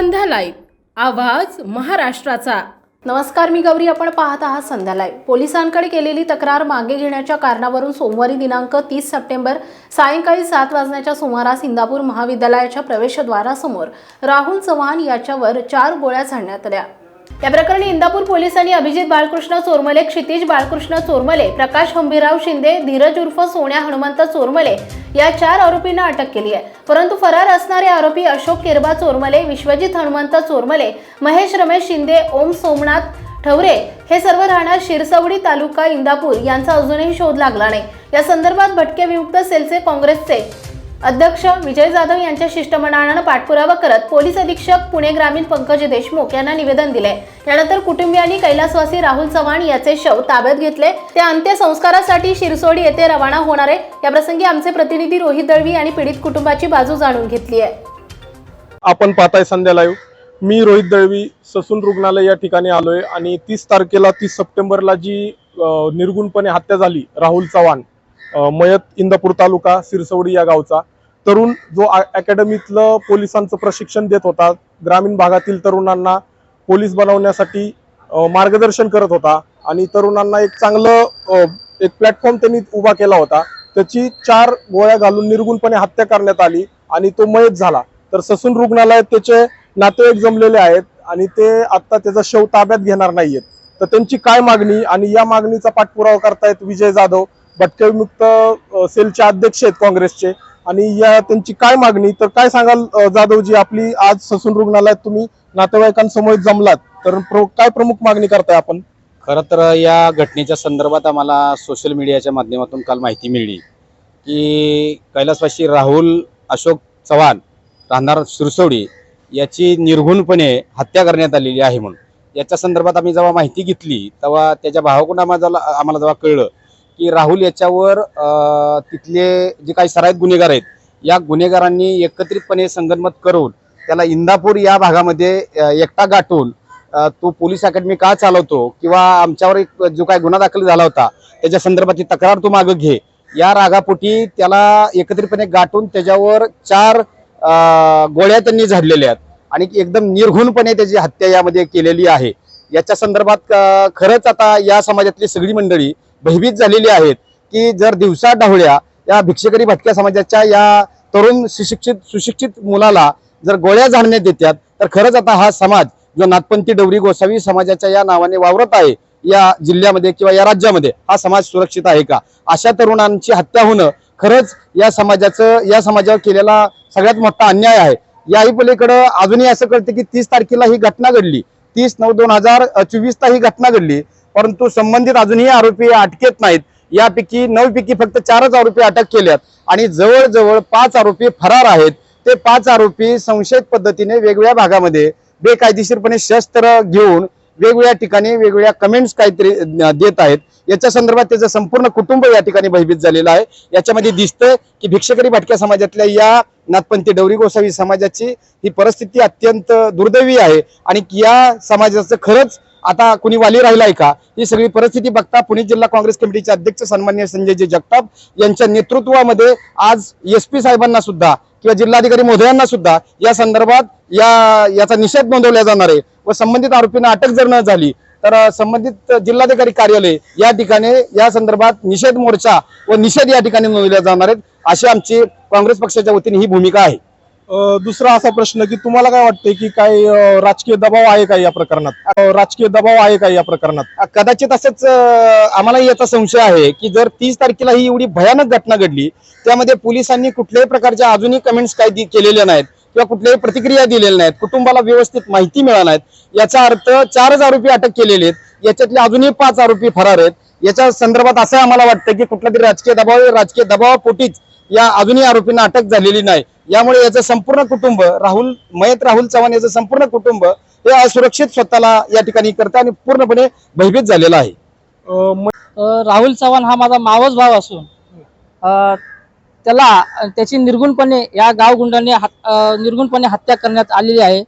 संध्या live. आवाज महाराष्ट्राचा. नमस्कार मी गौरी. आपण पाहत आहात संध्या लाईव्ह. पोलिसांकडे केलेली तक्रार मागे घेण्याच्या कारणावरून सोमवारी दिनांक तीस सप्टेंबर सायंकाळी सात वाजण्याच्या सुमारास इंदापूर महाविद्यालयाच्या प्रवेशद्वारासमोर राहुल चव्हाण याच्यावर चार गोळ्या झाडण्यात आल्या. या प्रकरणी इंदापूर पोलिसांनी अभिजित बाळकृष्ण चोरमले क्षितिज बाळकृष्ण चोरमले प्रकाश हंबीराव शिंदे धीरज उर्फ सोन्या हनुमंत चोरमले या चार आरोपींना अटक केली आहे. परंतु फरार असणारे आरोपी अशोक किरबा चोरमले विश्वजित हनुमंत चोरमले महेश रमेश शिंदे ओम सोमनाथ ठवरे हे सर्व राहणार शिरसवडी तालुका इंदापूर. यांचा अजूनही शोध लागला नाही. या संदर्भात भटके विमुक्त सेलचे काँग्रेसचे अध्यक्ष विजय जाधव यांच्या शिष्टमंडळानं पाठपुरावा करत पोलीस अधीक्षक पुणे ग्रामीण पंकज देशमुख यांना निवेदन दिले यानंतर कुटुंबियांनी कैलासवासी राहुल चव्हाण याचे शव ताब्यात घेतले. ते अंत्यसंस्कारासाठी शिरसोडी येथे रवाना होणार आहे. याप्रसंगी आमचे प्रतिनिधी रोहित दळवी यांनी पीडित कुटुंबाची बाजू जाणून घेतली आहे. आपण पाहताय संध्या लाईव्ह मी रोहित दळवी ससून रुग्णालय या ठिकाणी आलोय आणि तीस तारखेला तीस सप्टेंबरला जी निर्गुणपणे हत्या झाली राहुल चव्हाण मयत इंदापूर तालुका सिरसवडी या गावचा. तरुण जो अकॅडमीतलं पोलिसांचं प्रशिक्षण देत होता ग्रामीण भागातील तरुणांना पोलीस बनवण्यासाठी मार्गदर्शन करत होता आणि तरुणांना एक चांगलं एक प्लॅटफॉर्म त्यांनी उभा केला होता. त्याची चार गोळ्या घालून निर्गुणपणे हत्या करण्यात आली आणि तो मयत झाला. तर ससून रुग्णालयात त्याचे नातेवाईक जमलेले आहेत आणि ते आता त्याचा शव ताब्यात घेणार नाहीयेत. तर त्यांची काय मागणी? आणि या मागणीचा पाठपुरावा करतायत विजय जाधव. भटकविमुक्त सेलचे अध्यक्ष आहेत काँग्रेसचे. आणि या त्यांची काय मागणी? तर काय सांगाल जाधवजी आपली आज ससून रुग्णालयात तुम्ही नातेवाईकांसमोर जमलात तर प्र- काय प्रमुख मागणी करताय आपण? खरं तर या घटनेच्या संदर्भात आम्हाला सोशल मीडियाच्या माध्यमातून काल माहिती मिळली की कैलासवासी राहुल अशोक चव्हाण राहणार सुरसवडी याची निर्घुणपणे हत्या करण्यात आलेली आहे म्हणून. याच्या संदर्भात आम्ही जेव्हा माहिती घेतली तेव्हा त्याच्या भावाकडून आम्हाला आम्हाला जेव्हा कळलं की राहुल याच्यावर तिथले जे काही सराईत गुन्हेगार आहेत या गुन्हेगारांनी एकत्रितपणे संगनमत करून त्याला इंदापूर या भागामध्ये एकटा गाठून तो पोलीस अकॅडमी का चालवतो किंवा आमच्यावर एक जो काय गुन्हा दाखल झाला होता त्याच्या संदर्भातली तक्रार तू मागं घे. या रागापोटी त्याला एकत्रितपणे गाठून त्याच्यावर चार गोळ्या त्यांनी झाडलेल्या आहेत. आणि एकदम निर्घुणपणे त्याची हत्या यामध्ये केलेली आहे. याच्या संदर्भात खरंच आता या समाजातली सगळी मंडळी भयभीत झालेली आहेत की जर दिवसा ढवळ्या या भिक्षेकरी भटक्या समाजाच्या या तरुण सुशिक्षित सुशिक्षित मुलाला जर गोळ्या झाडण्यात येतात तर खरंच आता हा समाज जो नाथपंथी डवरी गोसावी समाजाच्या या नावाने वावरत आहे या जिल्ह्यामध्ये किंवा या राज्यामध्ये हा समाज सुरक्षित आहे का? अशा तरुणांची हत्या होणं खरंच या समाजाचं या समाजावर केलेला सगळ्यात मोठा अन्याय आहे. याही पलीकडं अजूनही असं कळतं की तीस तारखेला ही घटना घडली. तीस नऊ दोन हजार चोवीसला ही घटना घडली. परंतु संबंधित अजूनही आरोपी अटकेत नाहीत. यापैकी नऊपैकी फक्त चारच आरोपी अटक केल्यात आणि जवळजवळ पाच आरोपी फरार आहेत. ते पाच आरोपी संशयित पद्धतीने वेगवेगळ्या भागामध्ये बेकायदेशीरपणे शस्त्र घेऊन वेगवेगळ्या ठिकाणी वेगवेगळ्या कमेंट्स काहीतरी देत आहेत. याच्या संदर्भात त्याचं संपूर्ण कुटुंब या ठिकाणी भयभीत झालेलं आहे. याच्यामध्ये दिसतंय की भिक्षकरी भटक्या समाजातल्या या नाथपंथी डवरी गोसावी समाजाची ही परिस्थिती अत्यंत दुर्दैवी आहे आणि या समाजाचं खरंच आता कुणी वाली राहिलाय का? ही सगळी परिस्थिती बघता पुणे जिल्हा काँग्रेस कमिटीचे अध्यक्ष सन्मान्य संजयजी जगताप यांच्या नेतृत्वामध्ये आज एस पी साहेबांना सुद्धा किंवा जिल्हाधिकारी महोदयांना सुद्धा या संदर्भात या याचा निषेध नोंदवला जाणार आहे व संबंधित आरोपींना अटक जर न झाली तर संबंधित जिल्हाधिकारी कार्यालय या ठिकाणी या संदर्भात निषेध मोर्चा व निषेध या ठिकाणी नोंदवल्या जाणार आहेत अशी आमची काँग्रेस पक्षाच्या वतीने ही भूमिका आहे. दुसरा असा प्रश्न की तुम्हाला काय वाटतंय की काय राजकीय दबाव आहे का या प्रकरणात? राजकीय दबाव आहे का या प्रकरणात? कदाचित असंच आम्हाला याचा संशय आहे की जर तीस तारखेला ही एवढी भयानक घटना घडली त्यामध्ये पोलिसांनी कुठल्याही प्रकारच्या अजूनही कमेंट्स काही केलेल्या नाहीत किंवा कुठल्याही प्रतिक्रिया दिलेल्या नाहीत कुटुंबाला व्यवस्थित माहिती मिळाला नाहीत याचा अर्थ चारच आरोपी अटक केलेले आहेत याच्यातले अजूनही पाच आरोपी फरार आहेत. याच्या संदर्भात असं आम्हाला वाटतं की कुठला तरी राजकीय दबाव राजकीय दबावापोटीच या अजूनही आरोपींना अटक झालेली नाही. यामुळे याचं संपूर्ण कुटुंब राहुल मयत राहुल चव्हाण याचं संपूर्ण कुटुंब हे असुरक्षित स्वतःला या ठिकाणी करतं आणि पूर्णपणे भयभीत झालेलं आहे. राहुल चव्हाण हा माझा मावस भाव असून त्याला त्याची निर्गुणपणे या गावगुंडाने निर्गुणपणे हत्या करण्यात आलेली आहे.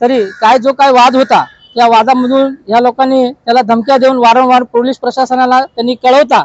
तरी काय जो काय वाद होता या वादामधून या लोकांनी त्याला धमक्या देऊन वारंवार पोलीस प्रशासनाला त्यांनी कळवता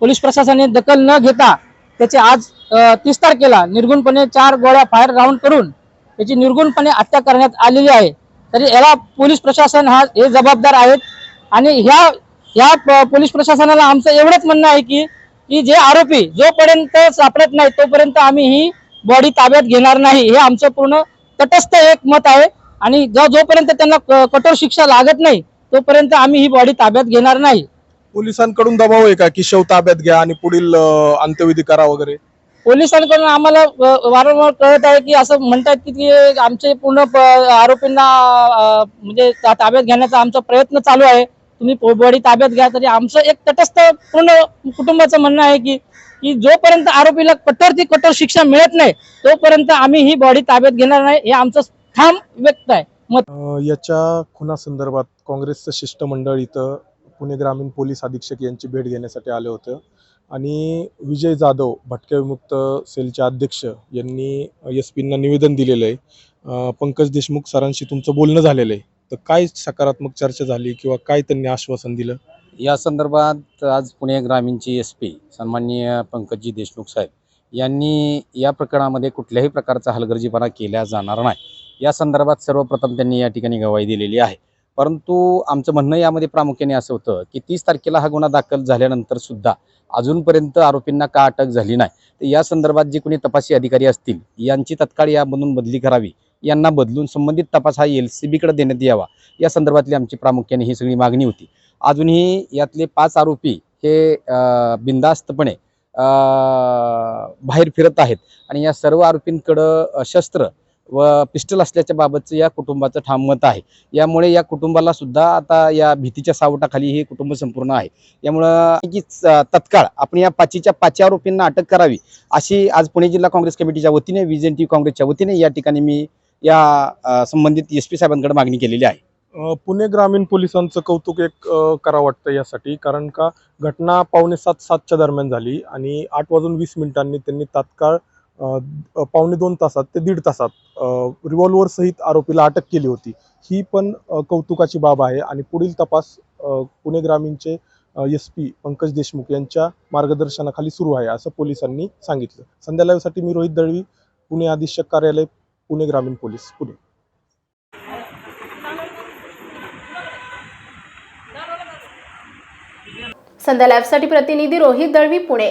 पोलीस प्रशासनाने दखल न घेता त्याचे आज तीस तारखेला निर्गुणपणे चार गोळ्या फायर राऊंड करून त्याची निर्गुणपणे हत्या करण्यात आलेली आहे. तरी याला पोलीस प्रशासन हा हे जबाबदार आहेत. आणि ह्या ह्या पोलीस प्रशासनाला आमचं एवढंच म्हणणं आहे की की जे आरोपी जोपर्यंत सापडत नाही तोपर्यंत आम्ही ही बॉडी ताब्यात घेणार नाही. हे आमचं पूर्ण तटस्थ एक मत आहे. आणि जो- जोपर्यंत त्यांना कठोर शिक्षा लागत नाही तोपर्यंत आम्ही ही बॉडी ताब्यात घेणार नाही. पोलिसांकडून दबाव आहे का की शव ताब्यात घ्या आणि पुढील अंत्यविधी करा वगैरे? पोलिसांकडून आम्हाला वारंवार कळत आहे की असं म्हणतात की आमचे पूर्ण आरोपींना म्हणजे ताब्यात घेण्याचा आमचा प्रयत्न चालू आहे. तुम्ही बॉडी ताब्यात घ्या तरी आमचं एक तटस्थ पूर्ण कुटुंबाचं म्हणणं आहे की की जोपर्यंत आरोपीला कठोर ती कठोर शिक्षा मिळत नाही तोपर्यंत आम्ही ही बॉडी ताब्यात घेणार नाही हे आमचं ठाम व्यक्त आहे. मत याच्या खुनासंदर्भात काँग्रेसचं शिष्टमंडळ इथं पुणे ग्रामीण पोलीस अधीक्षक यांची भेट घेण्यासाठी आलं होतं. आणि विजय जाधव भटके विमुक्त सेलचे अध्यक्ष यांनी एस पींना निवेदन दिलेलं आहे. पंकज देशमुख सरांशी तुमचं बोलणं झालेलं आहे. तर काय सकारात्मक चर्चा झाली किंवा काय त्यांनी आश्वासन दिलं? या संदर्भात आज पुणे ग्रामीणचे एस पी सन्माननीय पंकजी देशमुख साहेब यांनी या प्रकरणामध्ये कुठल्याही प्रकारचा हलगर्जीपणा केला जाणार नाही. या संदर्भात सर्वप्रथम त्यांनी या ठिकाणी गवाही दिलेली आहे. परंतु आमचं म्हणणं यामध्ये प्रामुख्याने असं होतं की तीस तारखेला हा गुन्हा दाखल झाल्यानंतर सुद्धा अजूनपर्यंत आरोपींना का अटक झाली नाही? तर या संदर्भात जे कोणी तपासी अधिकारी असतील यांची तत्काळ यामधून बदली करावी यांना बदलून संबंधित तपास हा एल सी बीकडे देण्यात यावा या संदर्भातली आमची प्रामुख्याने ही सगळी मागणी होती. अजूनही यातले पाच आरोपी हे बिंदास्तपणे बिनधास्तपणे बाहेर फिरत आहेत आणि या सर्व आरोपींकडं शस्त्र व पिस्टल असल्याच्या बाबतचं या कुटुंबाचं ठाम मत आहे. यामुळे या कुटुंबाला सुद्धा आता या भीतीच्या सावटाखाली हे कुटुंब संपूर्ण आहे. यामुळं की तत्काळ आपण या पाचीच्या पाच आरोपींना अटक करावी अशी आज पुणे जिल्हा काँग्रेस कमिटीच्या वतीने विजेंटी काँग्रेसच्या वतीने या ठिकाणी मी या संबंधित एस पी साहेबांकडे मागणी केलेली आहे. पुणे ग्रामीण पोलिसांचं कौतुक एक करावं वाटतं यासाठी. कारण का घटना पावणे सात सातच्या दरम्यान झाली आणि आठ वाजून वीस मिनिटांनी त्यांनी तात्काळ पावणे दोन तासात ते दीड तासात रिव्हॉल्वर सहित आरोपीला अटक केली होती. ही पण कौतुकाची बाब आहे आणि पुढील तपास पुणे ग्रामीणचे एस पी पंकज देशमुख यांच्या मार्गदर्शनाखाली सुरू आहे असं पोलिसांनी सांगितलं. संध्या लाईव्हसाठी मी रोहित दळवी पुणे अधीक्षक कार्यालय पुणे ग्रामीण पोलीस पुणे. संध्या लॅबसाठी प्रतिनिधी रोहित दळवी पुणे.